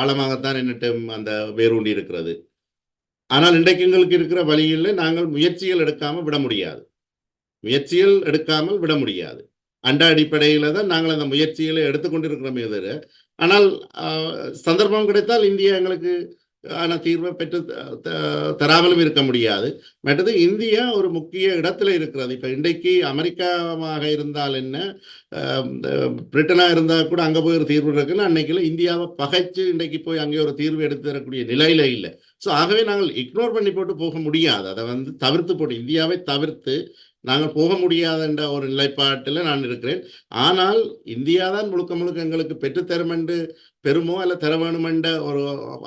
ஆழமாகத்தான் என்னட்டும் அந்த வேரூண்டி இருக்கிறது. ஆனால் இன்றைக்கு எங்களுக்கு இருக்கிற வழியில் நாங்கள் முயற்சிகள் எடுக்காமல் விட முடியாது. முயற்சிகள் எடுக்காமல் விட முடியாது. அண்ட அடிப்படையில் தான் நாங்கள் அந்த முயற்சிகளை எடுத்துக்கொண்டிருக்கிறோமே தவிர ஆனால் சந்தர்ப்பம் கிடைத்தால் இந்தியா எங்களுக்கு ஆன தீர்வை பெற்று த- தராமலும் இருக்க முடியாது. மற்றது இந்தியா ஒரு முக்கிய இடத்துல இருக்கிறது. இப்போ இன்றைக்கு அமெரிக்காவாக இருந்தால் என்ன பிரிட்டனாக இருந்தால் கூட அங்கே போய் ஒரு தீர்வு இருக்குன்னு அன்னைக்குல இந்தியாவை பகைச்சு இன்றைக்கு போய் அங்கே ஒரு தீர்வு எடுத்து தரக்கூடிய நிலையில இல்லை. ஸோ ஆகவே நாங்கள் இக்னோர் பண்ணி போட்டு போக முடியாது. அதை வந்து தவிர்த்து போட்டு இந்தியாவை தவிர்த்து நாங்கள் போக முடியாது என்ற ஒரு நிலைப்பாட்டில் நான் இருக்கிறேன். ஆனால் இந்தியா தான் முழுக்க முழுக்க எங்களுக்கு பெற்றுத்தரும் என்று பெருமோ அல்ல தர வேணுமென்ற ஒரு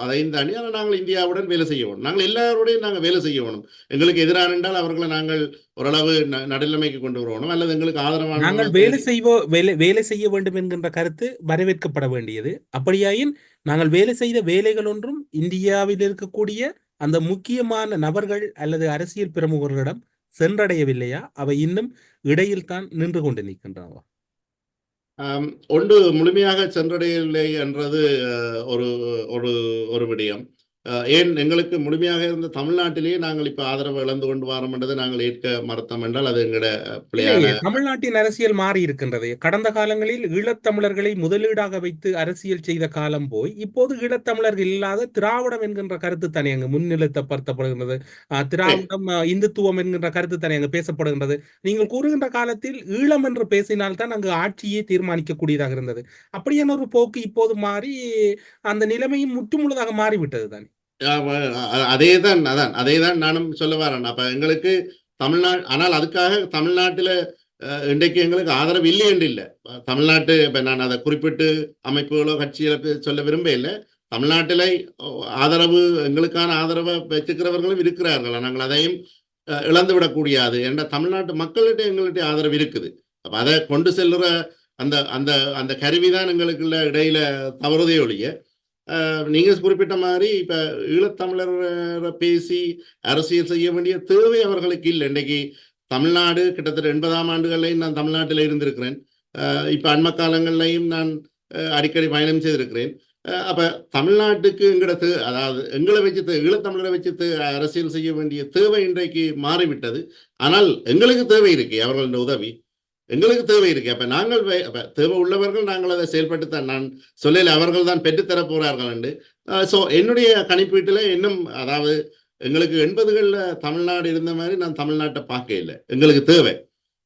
அதையும் தாண்டி ஆனால் நாங்கள் இந்தியாவுடன் வேலை செய்ய வேணும் நாங்கள் எல்லாரோடையும் நாங்கள் வேலை செய்ய வேணும் எங்களுக்கு எதிரான என்றால் அவர்களை நாங்கள் ஓரளவு நடுநிலைமைக்கு கொண்டு வரணும் அல்லது எங்களுக்கு ஆதரவான நாங்கள் வேலை செய்வோ வேலை வேலை செய்ய வேண்டும் என்கின்ற கருத்து வரவேற்கப்பட வேண்டியது. அப்படியாயின் நாங்கள் வேலை செய்த வேலைகள் ஒன்றும் இந்தியாவில் இருக்கக்கூடிய அந்த முக்கியமான நபர்கள் அல்லது அரசியல் பிரமுகர்களிடம் சென்றடையவில்லையா? அவை இன்னும் இடையில் தான் நின்று கொண்டு நிற்கின்றனவா ஒன்று முழுமையாக சென்றடையவில்லை என்றது அஹ், ஒரு ஒரு ஒரு விடயம். ஏன் எங்களுக்கு முழுமையாக இருந்த தமிழ்நாட்டிலேயே நாங்கள் இப்ப ஆதரவு இழந்து கொண்டு வரோம் என்றதை நாங்கள் ஏற்க மறுத்தோம் என்றால் அது எங்களோட பிள்ளையான இல்லையே தமிழ்நாட்டின் அரசியல் மாறி இருக்கின்றது. கடந்த காலங்களில் ஈழத்தமிழர்களை முதலீடாக வைத்து அரசியல் செய்த காலம் போய் இப்போது ஈழத்தமிழர்கள் இல்லாத திராவிடம் என்கின்ற கருத்து தானே அங்கு முன்னிலைப்படுத்தப்படுகின்றது. ஆஹ் திராவிடம் இந்துத்துவம் என்கின்ற கருத்து தானே அங்கு பேசப்படுகின்றது. நீங்கள் கூறுகின்ற காலத்தில் ஈழம் என்று பேசினால்தான் அங்கு ஆட்சியே தீர்மானிக்கக்கூடியதாக இருந்தது. அப்படியான ஒரு போக்கு இப்போது மாறி அந்த நிலைமையும் முற்றுமுழுதாக மாறிவிட்டது தானே. அதே தான் அதான் அதே தான் நானும் சொல்ல வரேன். அப்ப எங்களுக்கு தமிழ்நாடு ஆனால் அதுக்காக தமிழ்நாட்டில் இன்றைக்கு எங்களுக்கு ஆதரவு இல்லை என்று இல்லை. தமிழ்நாட்டு இப்போ நான் அதை குறிப்பிட்டு அமைப்புகளோ கட்சிகளுக்கு சொல்ல விரும்ப இல்லை. தமிழ்நாட்டில் ஆதரவு எங்களுக்கான ஆதரவை வச்சுக்கிறவர்களும் இருக்கிறார்கள். நாங்கள் அதையும் அஹ், இழந்து விடக்கூடியாது என்ற தமிழ்நாட்டு மக்கள்கிட்ட எங்கள்கிட்ட ஆதரவு இருக்குது. அப்ப அதை கொண்டு செல்லுற அந்த அந்த அந்த கருவி தான் எங்களுக்குள்ள இடையில தவறுதே ஒழிய நீங்கள் நீங்க குறிப்பிட்ட மாதிரி இப்ப ஈழத்தமிழர் பேசி அரசியல் செய்ய வேண்டிய தேவை அவர்களுக்கு இல்லை. இன்னைக்கு தமிழ்நாடு கிட்டத்தட்ட எண்பதாம் ஆண்டுகளையும் நான் தமிழ்நாட்டில் இருந்திருக்கிறேன். இப்போ இப்ப அண்ம காலங்கள்லையும் நான் அடிக்கடி பயணம் செய்திருக்கிறேன். அப்போ அப்ப தமிழ்நாட்டுக்கு எங்கட தே- அதாவது எங்களை வச்சு ஈழத்தமிழரை வச்சு தே- அரசியல் செய்ய வேண்டிய தேவை இன்றைக்கு மாறிவிட்டது. ஆனால் எங்களுக்கு தேவை இருக்கு அவர்களின் உதவி. எங்களுக்கு தேவை இருக்கு. அப்ப நாங்கள் தேவை உள்ளவர்கள் நாங்கள் அதை செயல்பட்டு தான் நான் சொல்லல அவர்கள் தான் பெற்றுத்தர போறார்கள் என்று. ஸோ என்னுடைய கணிப்பீட்டில் இன்னும் அதாவது எங்களுக்கு எண்பதுகளில் தமிழ்நாடு இருந்த மாதிரி நான் தமிழ்நாட்டை பார்க்க இல்லை. எங்களுக்கு தேவை.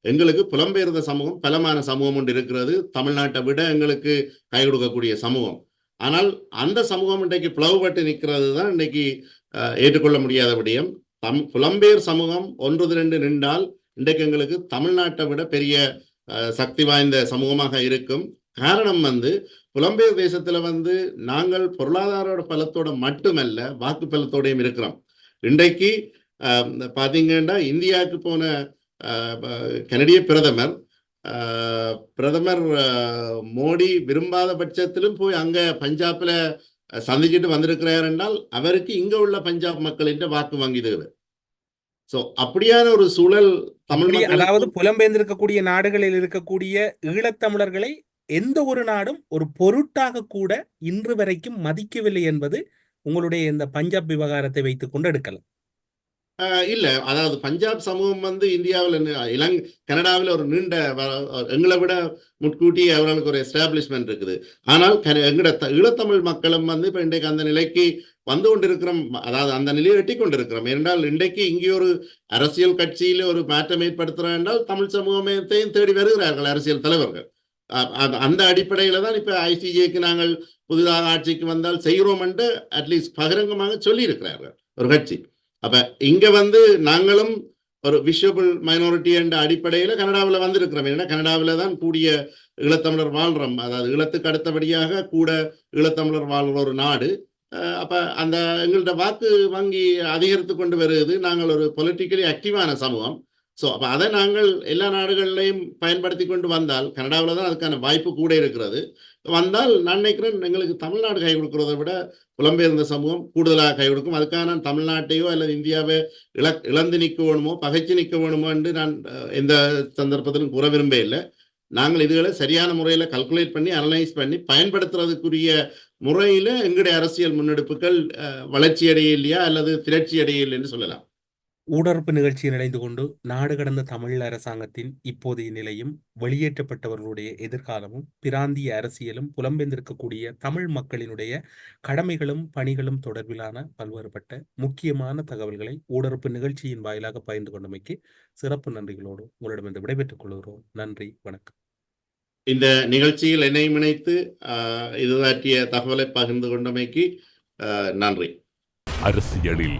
எங்களுக்கு புலம்பெயர்ந்த சமூகம் பலமான சமூகம் ஒன்று இருக்கிறது. தமிழ்நாட்டை விட எங்களுக்கு கை கொடுக்கக்கூடிய சமூகம். ஆனால் அந்த சமூகம் இன்றைக்கு பிளவுபட்டு நிற்கிறது தான் இன்னைக்கு ஏற்றுக்கொள்ள முடியாத விடயம். தம் புலம்பெயர் சமூகம் ஒன்று ரெண்டு நின்றால் இன்றைக்கு எங்களுக்கு தமிழ்நாட்டை விட பெரிய சக்தி வாய்ந்த சமூகமாக இருக்கும். காரணம் வந்து புலம்பெயர் தேசத்துல வந்து நாங்கள் பொருளாதார பலத்தோட மட்டுமல்ல வாக்கு பலத்தோடையும் இருக்கிறோம். இன்றைக்கு அஹ், பாத்தீங்கன்னா இந்தியாவுக்கு போன அஹ், கனடிய பிரதமர் பிரதமர் மோடி விரும்பாத பட்சத்திலும் போய் அங்க பஞ்சாப்ல சந்திச்சுட்டு வந்திருக்கிறார் என்றால் அவருக்கு இங்க உள்ள பஞ்சாப் மக்களின் வாக்கு வாங்கிடுது சோ அப்படியான ஒரு சூழல் தமிழ் அதாவது புலம்பெயர்ந்திருக்கக்கூடிய நாடுகளில் இருக்கக்கூடிய ஈழத்தமிழர்களை எந்த ஒரு நாடும் ஒரு பொருட்டாக கூட இன்று வரைக்கும் மதிக்கவில்லை என்பது உங்களுடைய இந்த பஞ்சாப் விவகாரத்தை வைத்துக் கொண்டு எடுக்கலாம். இல்ல. அதாவது பஞ்சாப் சமூகம் வந்து இந்தியாவில் இலங் கனடாவில் ஒரு நீண்ட எங்களை விட முட்கூட்டி அவர்களுக்கு ஒரு எஸ்டாப்ளிஷ்மெண்ட் இருக்குது. ஆனால் கன- எங்கட த- ஈழத்தமிழ் மக்களும் வந்து இப்போ இன்றைக்கு அந்த நிலைக்கு வந்து கொண்டிருக்கிறோம். அதாவது அந்த நிலையை எட்டி கொண்டிருக்கிறோம். ஏனென்றால் இன்றைக்கு இங்கே ஒரு அரசியல் கட்சியில ஒரு மாற்றம் ஏற்படுத்துகிறோம் என்றால் தமிழ் சமூகத்தையும் தேடி வருகிறார்கள் அரசியல் தலைவர்கள். அ- அந்த அடிப்படையில தான் இப்ப ஐசிஜேக்கு நாங்கள் புதிதாக ஆட்சிக்கு வந்தால் செய்கிறோம் என்று அட்லீஸ்ட் பகிரங்கமாக சொல்லியிருக்கிறார்கள் ஒரு கட்சி. அப்ப இங்க வந்து நாங்களும் ஒரு விஷபிள் மைனாரிட்டி என்ற அடிப்படையில கனடாவில் வந்திருக்கிறோம். ஏன்னா கனடாவில் தான் கூடிய ஈழத்தமிழர் வாழ்றோம். அதாவது ஈழத்துக்கு அடுத்தபடியாக கூட ஈழத்தமிழர் வாழ்ற ஒரு நாடு. அப்ப அந்த எங்கள்ட்ட வாக்கு வங்கி அதிகரித்து கொண்டு வருது. நாங்கள் ஒரு பொலிட்டிக்கலி ஆக்டிவான சமூகம். ஸோ அப்ப அதை நாங்கள் எல்லா நாடுகள்லையும் பயன்படுத்தி கொண்டு வந்தால் கனடாவில் தான் அதுக்கான வாய்ப்பு கூட இருக்கிறது. வந்தால் நான் நினைக்கிறேன் எங்களுக்கு தமிழ்நாடு கை கொடுக்கறதை விட புலம்பெயர்ந்த சமூகம் கூடுதலாக கை கொடுக்கும். அதுக்கான தமிழ்நாட்டையோ அல்லது இந்தியாவை இழ இழந்து நிற்க வேணுமோ பகைச்சு நிற்க வேணுமோ என்று நான் எந்த சந்தர்ப்பத்திலும் கூற விரும்பவே இல்லை. நாங்கள் இதுகளை சரியான முறையில் கல்குலேட் பண்ணி அனலைஸ் பண்ணி பயன்படுத்துறதுக்குரிய முறையில் எங்களுடைய அரசியல் முன்னெடுப்புகள் வளர்ச்சி அடைய இல்லையா அல்லது திரட்சி அடைய சொல்லலாம். ஊடறுப்பு நிகழ்ச்சியில் இணைந்து கொண்டு நாடு கடந்த தமிழ் அரசாங்கத்தின் இப்போதைய நிலையும் வெளியேற்றப்பட்டவர்களுடைய எதிர்காலமும் பிராந்திய அரசியலும் புலம்பெயர்ந்திருக்கக்கூடிய தமிழ் மக்களினுடைய கடமைகளும் பணிகளும் தொடர்பிலான பல்வேறுபட்ட முக்கியமான தகவல்களை ஊடறுப்பு நிகழ்ச்சியின் வாயிலாக பகிர்ந்து கொண்டமைக்கு சிறப்பு நன்றிகளோடு உங்களிடமிருந்து விடைபெற்றுக் கொள்கிறோம். நன்றி வணக்கம். இந்த நிகழ்ச்சியில் என்னையும் இணைத்து ஆஹ், இது பற்றிய தகவலை பகிர்ந்து கொண்டமைக்கு நன்றி. அரசியலில்